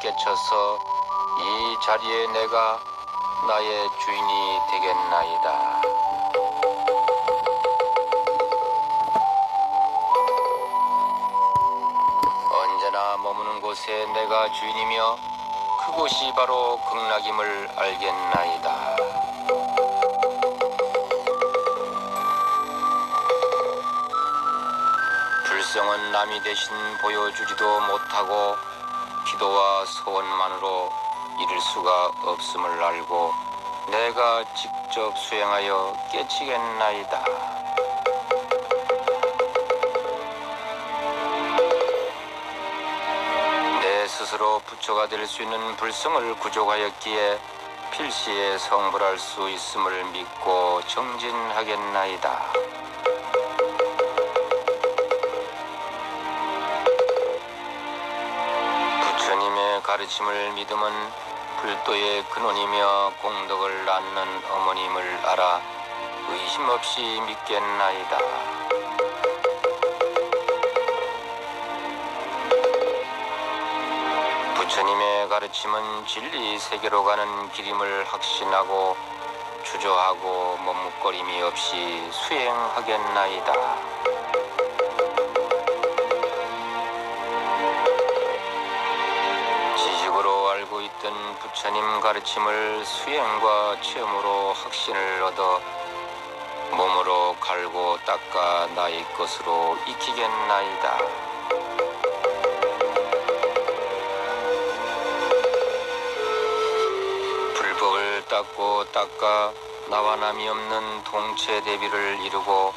깨쳐서 이 자리에 내가 나의 주인이 되겠나이다. 언제나 머무는 곳에 내가 주인이며 그곳이 바로 극락임을 알겠나이다. 불성은 남이 대신 보여주지도 못하고 기도와 소원만으로 이룰 수가 없음을 알고 내가 직접 수행하여 깨치겠나이다. 내 스스로 부처가 될 수 있는 불성을 구족하였기에 필시에 성불할 수 있음을 믿고 정진하겠나이다. 가르침을 믿음은 불도의 근원이며 공덕을 낳는 어머님을 알아 의심 없이 믿겠나이다. 부처님의 가르침은 진리 세계로 가는 길임을 확신하고 주저하고 머뭇거림이 없이 수행하겠나이다. 부처님 가르침을 수행과 체험으로 확신을 얻어 몸으로 갈고 닦아 나의 것으로 익히겠나이다. 불법을 닦고 닦아 나와 남이 없는 동체 대비를 이루고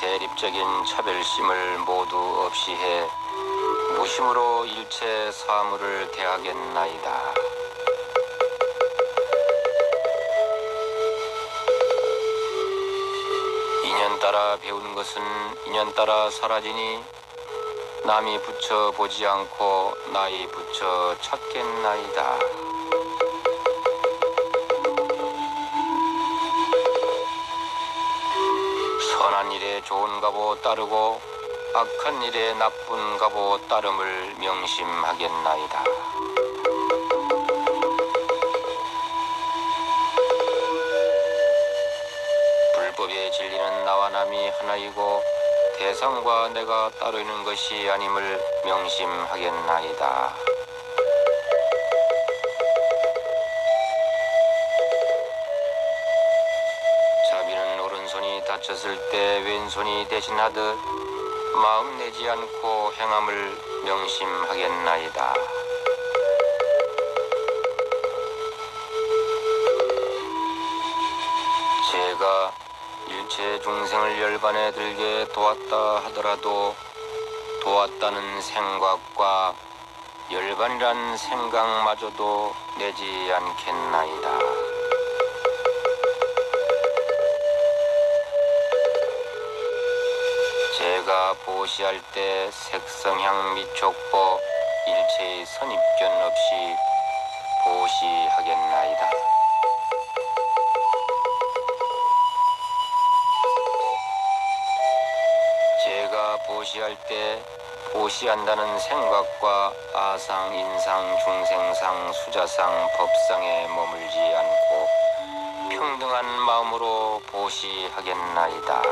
대립적인 차별심을 모두 없이 해 무심으로 일체 사물을 대하겠나이다. 배운 것은 인연 따라 사라지니 남이 붙여 보지 않고 나이 붙여 찾겠나이다. 선한 일에 좋은 가보 따르고 악한 일에 나쁜 가보 따름을 명심하겠나이다. 대상과 내가 따로 있는 것이 아님을 명심하겠나이다. 자비는 오른손이 다쳤을 때 왼손이 대신하듯 마음 내지 않고 행함을 명심하겠나이다. 제가 일체 중생을 열반에 들게 도왔다 하더라도 도왔다는 생각과 열반이란 생각마저도 내지 않겠나이다. 제가 보시할 때 색성향 미촉보 일체의 선입견 없이 보시하겠나이다. 보시할 때 보시한다는 생각과 아상, 인상, 중생상, 수자상, 법상에 머물지 않고 평등한 마음으로 보시하겠나이다.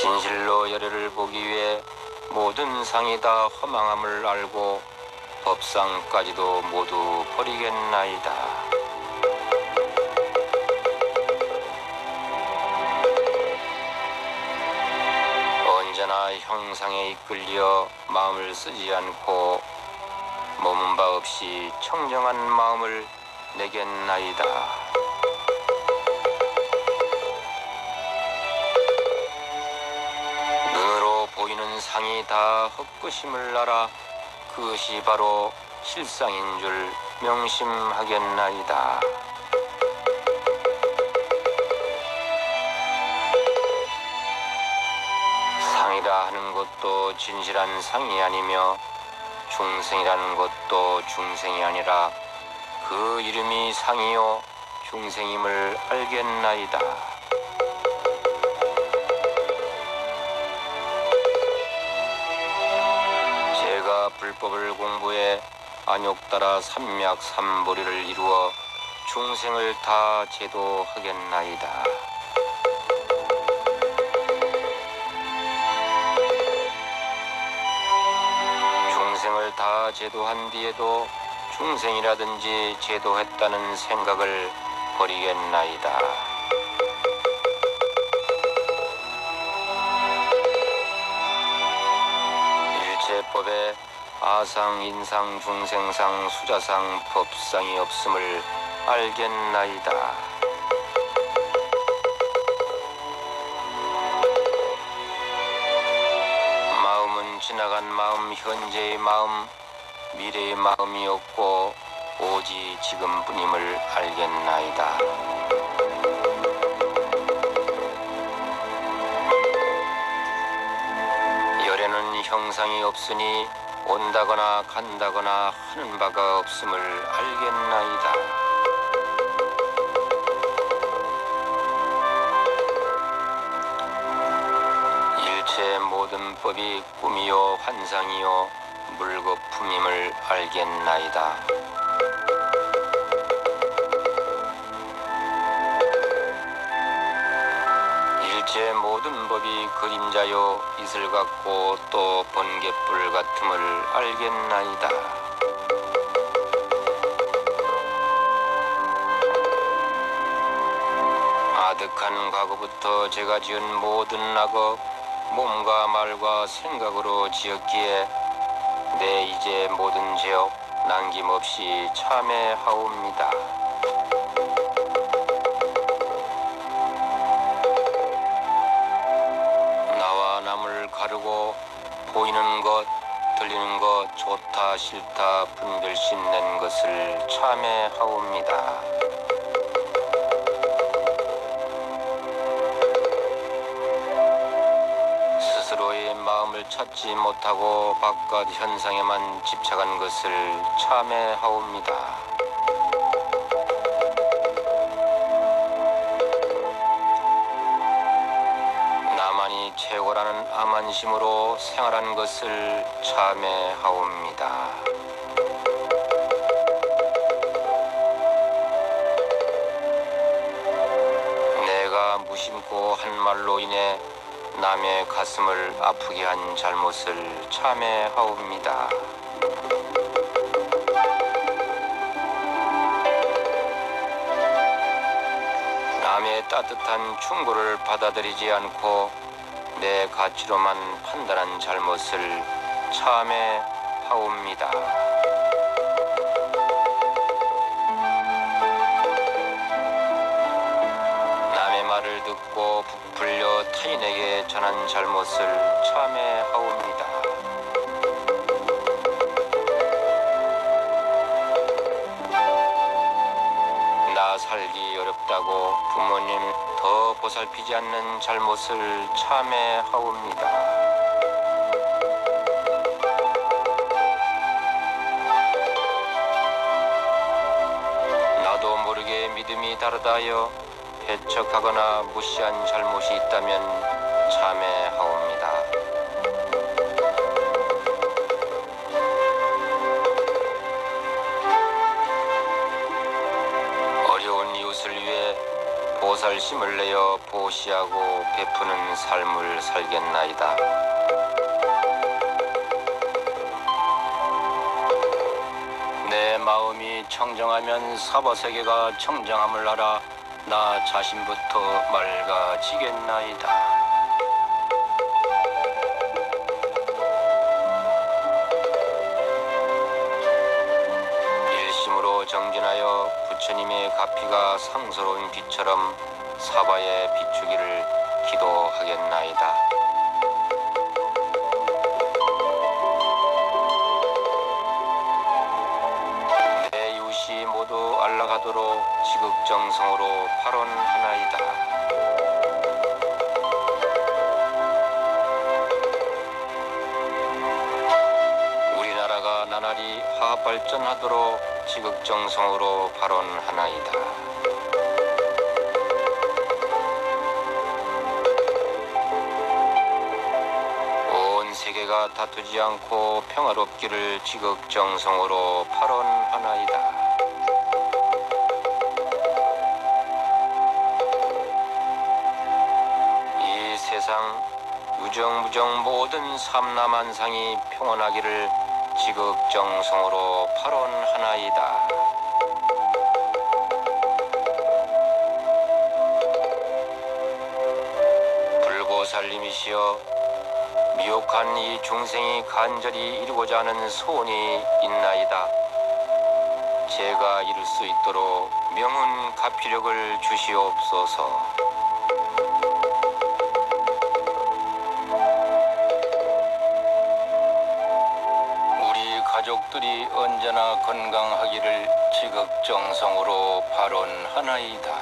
진실로 열애를 보기 위해 모든 상이 다 허망함을 알고 법상까지도 모두 버리겠나이다. 언제나 형상에 이끌려 마음을 쓰지 않고 머문 바 없이 청정한 마음을 내겠나이다. 눈으로 보이는 상이 다 헛것임을 알아 그것이 바로 실상인 줄 명심하겠나이다. 사람이라 하는 것도 진실한 상이 아니며 중생이라는 것도 중생이 아니라 그 이름이 상이요 중생임을 알겠나이다. 제가 불법을 공부해 안욕 따라 삼맥 삼보리를 이루어 중생을 다 제도하겠나이다. 중생을 다 제도한 뒤에도 중생이라든지 제도했다는 생각을 버리겠나이다. 일체법에 아상, 인상, 중생상, 수자상, 법상이 없음을 알겠나이다. 현재의 마음, 미래의 마음이 없고 오직 지금뿐임을 알겠나이다. 열에는 형상이 없으니 온다거나 간다거나 하는 바가 없음을 알겠나이다. 일체 모든 법이 꿈이요 환상이요 물거품임을 알겠나이다. 일체 모든 법이 그림자요 이슬 같고 또 번개불 같음을 알겠나이다. 아득한 과거부터 제가 지은 모든 악업 몸과 말과 생각으로 지었기에 내 이제 모든 죄업 남김없이 참회하옵니다. 나와 남을 가르고 보이는 것, 들리는 것, 좋다, 싫다 분별심 낸 것을 참회하옵니다. 마음을 찾지 못하고 바깥 현상에만 집착한 것을 참회하옵니다. 나만이 최고라는 암안심으로 생활한 것을 참회하옵니다. 무심코 한 말로 인해 남의 가슴을 아프게 한 잘못을 참회하옵니다. 남의 따뜻한 충고를 받아들이지 않고 내 가치로만 판단한 잘못을 참회하옵니다. 말을 듣고 부풀려 타인에게 전한 잘못을 참회하옵니다. 나 살기 어렵다고 부모님 더 보살피지 않는 잘못을 참회하옵니다. 믿음이 다르다여 배척하거나 무시한 잘못이 있다면 참회하옵니다. 어려운 이웃을 위해 보살심을 내어 보시하고 베푸는 삶을 살겠나이다. 내 마음이 청정하면 사바세계가 청정함을 알아 나 자신부터 맑아지겠나이다. 일심으로 정진하여 부처님의 가피가 상스러운 빛처럼 사바에 비추기를 기도하겠나이다. 발언하나이다. 우리나라가 나날이 화합 발전하도록 지극정성으로 발언하나이다. 온 세계 세계가 다투지 않고 평화롭기를 지극정성으로 발언하나이다. 세상 유정무정 모든 삼남한상이 평온하기를 지극정성으로 발언하나이다. 불보살님이시여 미혹한 이 중생이 간절히 이루고자 하는 소원이 있나이다. 제가 이룰 수 있도록 명운 가피력을 주시옵소서. 가족들이 언제나 건강하기를 지극정성으로 발언하나이다.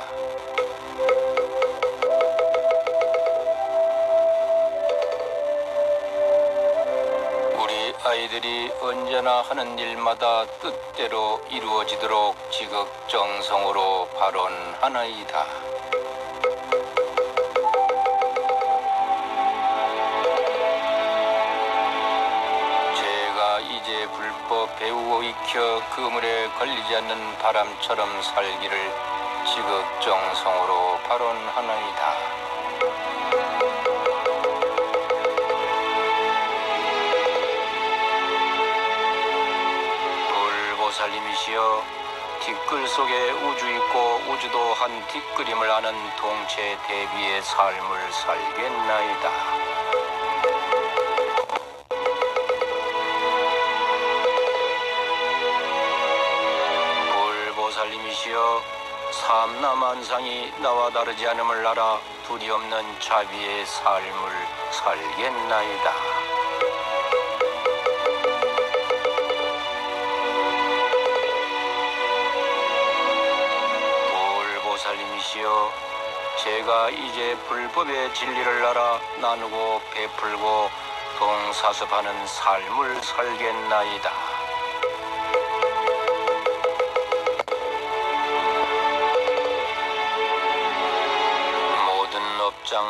우리 아이들이 언제나 하는 일마다 뜻대로 이루어지도록 지극정성으로 발언하나이다. 익혀 그물에 걸리지 않는 바람처럼 살기를 지극정성으로 발언하나이다. 불보살님이시여 뒷글 속에 우주 있고 우주도 한 뒷그림을 아는 동체 대비의 삶을 살겠나이다. 살님이시여 삼남한상이 나와 다르지 않음을 알아 두려없는 자비의 삶을 살겠나이다. 불보살님이시여 제가 이제 불법의 진리를 알아 나누고 베풀고 동사습하는 삶을 살겠나이다.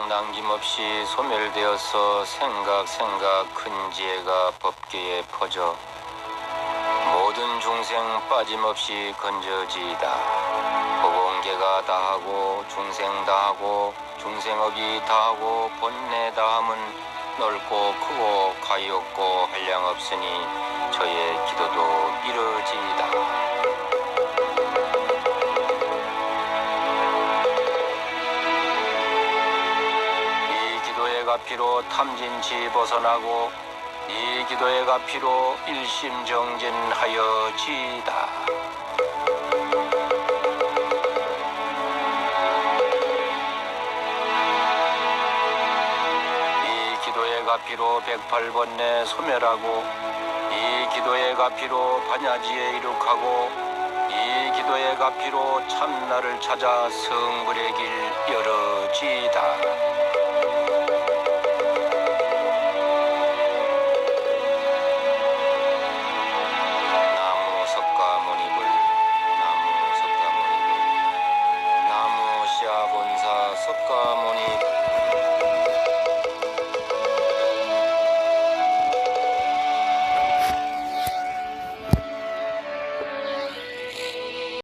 남김없이 소멸되어서 생각 생각 큰 지혜가 법계에 퍼져 모든 중생 빠짐없이 건져지이다. 보공계가 다하고 중생 다하고 중생업이 다하고 본내 다함은 넓고 크고 가엾고 한량없으니 저의 기도도 이루어지이다. 가피로 탐진치 벗어나고 이 기도의 가피로 일심정진하여지이다. 이 기도의 가피로 108번내 소멸하고 이 기도의 가피로 반야지에 이룩하고 이 기도의 가피로 참나를 찾아 성불의 길 열어지이다.